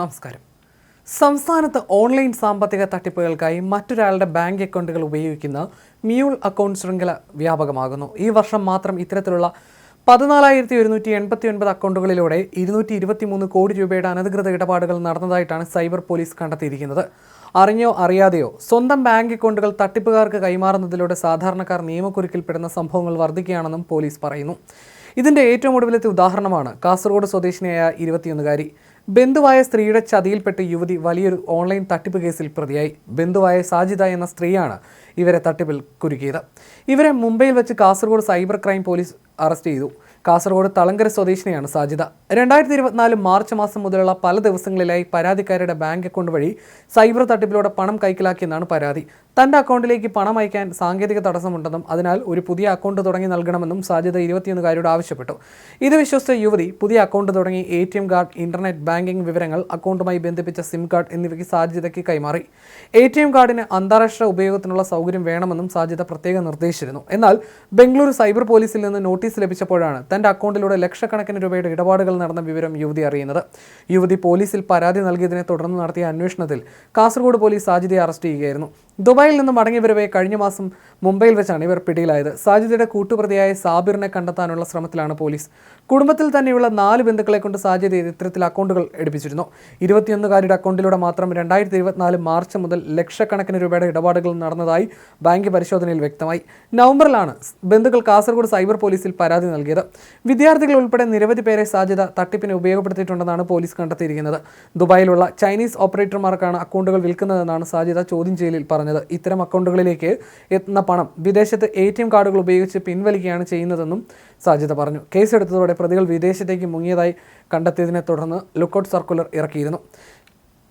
നമസ്കാരം. സംസ്ഥാനത്ത് ഓൺലൈൻ സാമ്പത്തിക തട്ടിപ്പുകൾക്കായി മറ്റൊരാളുടെ ബാങ്ക് അക്കൗണ്ടുകൾ ഉപയോഗിക്കുന്ന മ്യൂൾ അക്കൗണ്ട് ശൃംഖല വ്യാപകമാകുന്നു. ഈ വർഷം മാത്രം ഇത്തരത്തിലുള്ള പതിനാലായിരത്തി ഒരുന്നൂറ്റി എൺപത്തി ഒൻപത് അക്കൗണ്ടുകളിലൂടെ ഇരുന്നൂറ്റി ഇരുപത്തി മൂന്ന് കോടി രൂപയുടെ അനധികൃത ഇടപാടുകൾ നടന്നതായിട്ടാണ് സൈബർ പോലീസ് കണ്ടെത്തിയിരിക്കുന്നത്. അറിഞ്ഞോ അറിയാതെയോ സ്വന്തം ബാങ്ക് അക്കൗണ്ടുകൾ തട്ടിപ്പുകാർക്ക് കൈമാറുന്നതിലൂടെ സാധാരണക്കാർ നിയമക്കുരുക്കിൽപ്പെടുന്ന സംഭവങ്ങൾ വർദ്ധിക്കുകയാണെന്നും പോലീസ് പറയുന്നു. ഇതിന്റെ ഏറ്റവും ഒടുവിലത്തെ ഉദാഹരണമാണ് കാസർഗോഡ് സ്വദേശിനിയായ ഇരുപത്തിയൊന്നുകാരി. ബന്ധുവായ സ്ത്രീയുടെ ചതിയിൽപ്പെട്ട് യുവതി വലിയൊരു ഓൺലൈൻ തട്ടിപ്പ് കേസിൽ പ്രതിയായി. ബന്ധുവായ സാജിദ എന്ന സ്ത്രീയാണ് ഇവരെ തട്ടിപ്പിൽ കുരുക്കിയത്. ഇവരെ മുംബൈയിൽ വെച്ച് Kasaragod cyber crime police arrest ചെയ്തു. കാസർഗോഡ് തളങ്കര സ്വദേശിനിയാണ് സാജിത രണ്ടായിരത്തി ഇരുപത്തിനാല് മാർച്ച് മാസം മുതലുള്ള പല ദിവസങ്ങളിലായി പരാതിക്കാരുടെ ബാങ്ക് അക്കൗണ്ട് വഴി സൈബർ തട്ടിപ്പിലൂടെ പണം കൈക്കലാക്കിയെന്നാണ് പരാതി. തന്റെ അക്കൗണ്ടിലേക്ക് പണം അയക്കാൻ സാങ്കേതിക തടസ്സമുണ്ടെന്നും അതിനാൽ ഒരു പുതിയ അക്കൗണ്ട് തുടങ്ങി നൽകണമെന്നും സാജിത ഇരുപത്തിയൊന്നുകാരോട് ആവശ്യപ്പെട്ടു. ഇത് വിശ്വസിച്ച യുവതി പുതിയ അക്കൗണ്ട് തുടങ്ങി A T M card internet banking വിവരങ്ങൾ അക്കൗണ്ടുമായി ബന്ധിപ്പിച്ച സിം കാർഡ് എന്നിവയ്ക്ക് സാജിതയ്ക്ക് കൈമാറി. എ ടി എം കാർഡിന് അന്താരാഷ്ട്ര ഉപയോഗത്തിനുള്ള സൗകര്യം വേണമെന്നും സാജിത പ്രത്യേകം നിർദ്ദേശിച്ചിരുന്നു. എന്നാൽ ബംഗളൂരു സൈബർ പോലീസിൽ നിന്ന് നോട്ടീസ് ലഭിച്ചപ്പോഴാണ് തന്റെ അക്കൗണ്ടിലൂടെ ലക്ഷക്കണക്കിന് രൂപയുടെ ഇടപാടുകൾ നടന്ന വിവരം യുവതി അറിയുന്നത്. യുവതി പോലീസിൽ പരാതി നൽകിയതിനെ തുടർന്ന് നടത്തിയ അന്വേഷണത്തിൽ കാസർഗോഡ് പോലീസ് സാജിദയെ അറസ്റ്റ് ചെയ്യുകയായിരുന്നു. ദുബായിൽ നിന്ന് മടങ്ങി വരവെ കഴിഞ്ഞ മാസം മുംബൈയിൽ വെച്ചാണ് ഇവർ പിടിയിലായത്. സാജിദയുടെ കൂട്ടുപ്രതിയായ സാബിറിനെ കണ്ടെത്താനുള്ള ശ്രമത്തിലാണ് പോലീസ്. കുടുംബത്തിൽ തന്നെയുള്ള നാല് ബന്ധുക്കളെ കൊണ്ട് സാജിദ് ഇത്തരത്തിൽ അക്കൗണ്ടുകൾ എടുപ്പിച്ചിരുന്നു. ഇരുപത്തിയൊന്നുകാരുടെ അക്കൗണ്ടിലൂടെ മാത്രം രണ്ടായിരത്തി ഇരുപത്തിനാല് മാർച്ച് മുതൽ ലക്ഷക്കണക്കിന് രൂപയുടെ ഇടപാടുകൾ നടന്നതായി ബാങ്ക് പരിശോധനയിൽ വ്യക്തമായി. നവംബറിലാണ് ബന്ധുക്കൾ കാസർഗോഡ് സൈബർ പോലീസിൽ പരാതി നൽകിയത്. വിദ്യാർത്ഥികൾ ഉൾപ്പെടെ നിരവധി പേരെ സാജിദ തട്ടിപ്പിന് ഉപയോഗപ്പെടുത്തിയിട്ടുണ്ടെന്നാണ് പോലീസ് കണ്ടെത്തിയിരിക്കുന്നത്. ദുബായിലുള്ള ചൈനീസ് ഓപ്പറേറ്റർമാർക്കാണ് അക്കൗണ്ടുകൾ വിൽക്കുന്നതെന്നാണ് സാജിദ ചോദ്യം ചെയ്യലിൽ പറഞ്ഞത്. ഇത്തരം അക്കൗണ്ടുകളിലേക്ക് എത്തുന്ന പണം വിദേശത്ത് എ ടി എം കാർഡുകൾ ഉപയോഗിച്ച് പിൻവലിക്കുകയാണ് ചെയ്യുന്നതെന്നും സാജിത പറഞ്ഞു. കേസെടുത്തതോടെ പ്രതികൾ വിദേശത്തേക്ക് മുങ്ങിയതായി കണ്ടെത്തിയതിനെ തുടർന്ന് ലുക്കൌട്ട് സർക്കുലർ ഇറക്കിയിരുന്നു.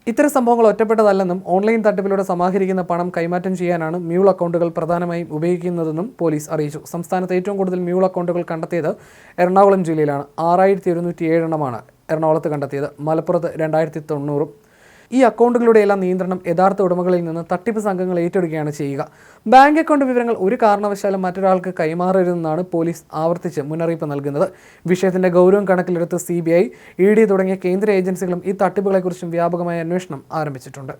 ഇത്തരം സംഭവങ്ങൾ ഒറ്റപ്പെട്ടതല്ലെന്നും ഓൺലൈൻ തട്ടിപ്പിലൂടെ സമാഹരിക്കുന്ന പണം കൈമാറ്റം ചെയ്യാനാണ് മ്യൂൾ അക്കൗണ്ടുകൾ പ്രധാനമായും ഉപയോഗിക്കുന്നതെന്നും പോലീസ് അറിയിച്ചു. സംസ്ഥാനത്ത് ഏറ്റവും കൂടുതൽ മ്യൂൾ അക്കൗണ്ടുകൾ കണ്ടെത്തിയത് എറണാകുളം ജില്ലയിലാണ്. ആറായിരത്തി ഏഴെണ്ണമാണ് എറണാകുളത്ത് കണ്ടെത്തിയത്. മലപ്പുറത്ത് രണ്ടായിരത്തി തൊണ്ണൂറും ഈ അക്കൗണ്ടുകളുടെയെല്ലാം നിയന്ത്രണം യഥാർത്ഥ ഉടമകളിൽ നിന്ന് തട്ടിപ്പ് സംഘങ്ങൾ ഏറ്റെടുക്കുകയാണ് ചെയ്യുക. ബാങ്ക് അക്കൗണ്ട് വിവരങ്ങൾ ഒരു കാരണവശാലും മറ്റൊരാൾക്ക് കൈമാറരുതെന്നാണ് പോലീസ് ആവർത്തിച്ച് മുന്നറിയിപ്പ് നൽകുന്നത്. വിഷയത്തിന്റെ ഗൗരവം കണക്കിലെടുത്ത് C B I E D തുടങ്ങിയ കേന്ദ്ര ഏജൻസികളും ഈ തട്ടിപ്പുകളെക്കുറിച്ചും വ്യാപകമായ അന്വേഷണം ആരംഭിച്ചിട്ടുണ്ട്.